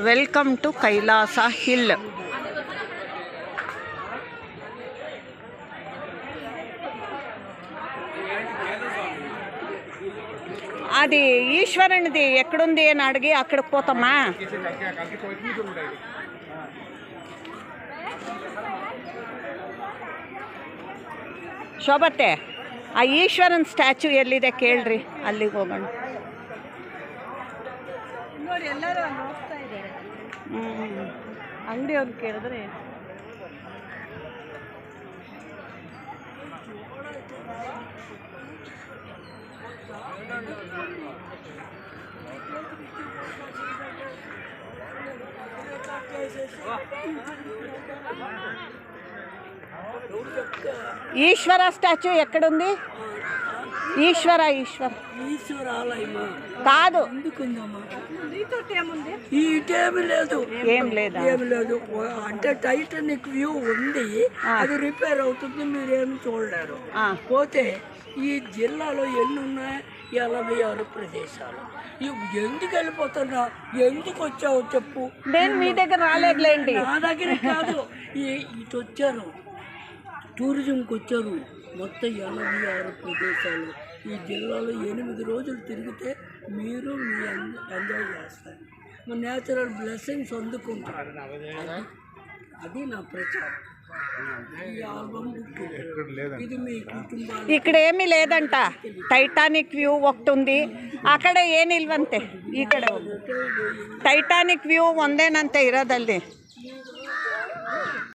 Welcome to Kailasa hill అది ఈశ్వరునిది ఎక్కడుంది అని అడిగి అక్కడికి పోతామా ಶೋಭತ್ತೆ ಆ ಈಶ್ವರನ್ ಸ್ಟ್ಯಾಚು ಎಲ್ಲಿದೆ ಕೇಳ್ರಿ ಅಲ್ಲಿಗೆ ಹೋಗೋಣ ಅಂಗಡಿ ಅವ್ರು ಕೇಳಿದ್ರೆ ఈశ్వర స్టాచ్యూ ఎక్కడుంది ఈశ్వర ఈశ్వర. ఈశ్వర ఆలయమా కాదు ఈ టేబుల్ లేదు. ఏం లేదా? ఏం లేదు. అంటే టైటానిక్ వ్యూ ఉంది. అది రిపేర్ అవుతుంది. మీరేమి చూడలేరు. పోతే ఈ జిల్లాలో ఎన్ని ఉన్నాయి ఎనభై ఆరు ప్రదేశాలు. ఇవి ఎందుకు వెళ్ళిపోతున్నా? ఎందుకు వచ్చావు చెప్పు. నేను మీ దగ్గర రాలేదులేండి. నా దగ్గర కాదు. ఈ ఇటు వచ్చారు. టూరిజంకి వచ్చారు. మొత్తం ఎనభై ఆరు ప్రదేశాలు. ఈ జిల్లాలో ఎనిమిది రోజులు తిరిగితే మీరు మీ ఎన్- ఎంజాయ్ చేస్తారు మా నేచురల్ బ్లెస్సింగ్స్ అందుకుంటారు అది- అది నా ప్రచారం ఈ ఆల్బమ్ బుక్ ఇది మీ కుటుంబాలు ఇక్కడ ఏమీ లేదంట టైటానిక్ వ్యూ ఒకటి ఉంది ಅಕಡೆ ಏನಿಲ್ವಂತೆ ಈ ಕಡೆ ಹೋಗು ಟೈಟಾನಿಕ್ ವ್ಯೂ ಒಂದೇನಂತೆ ಇರೋದಲ್ಲಿ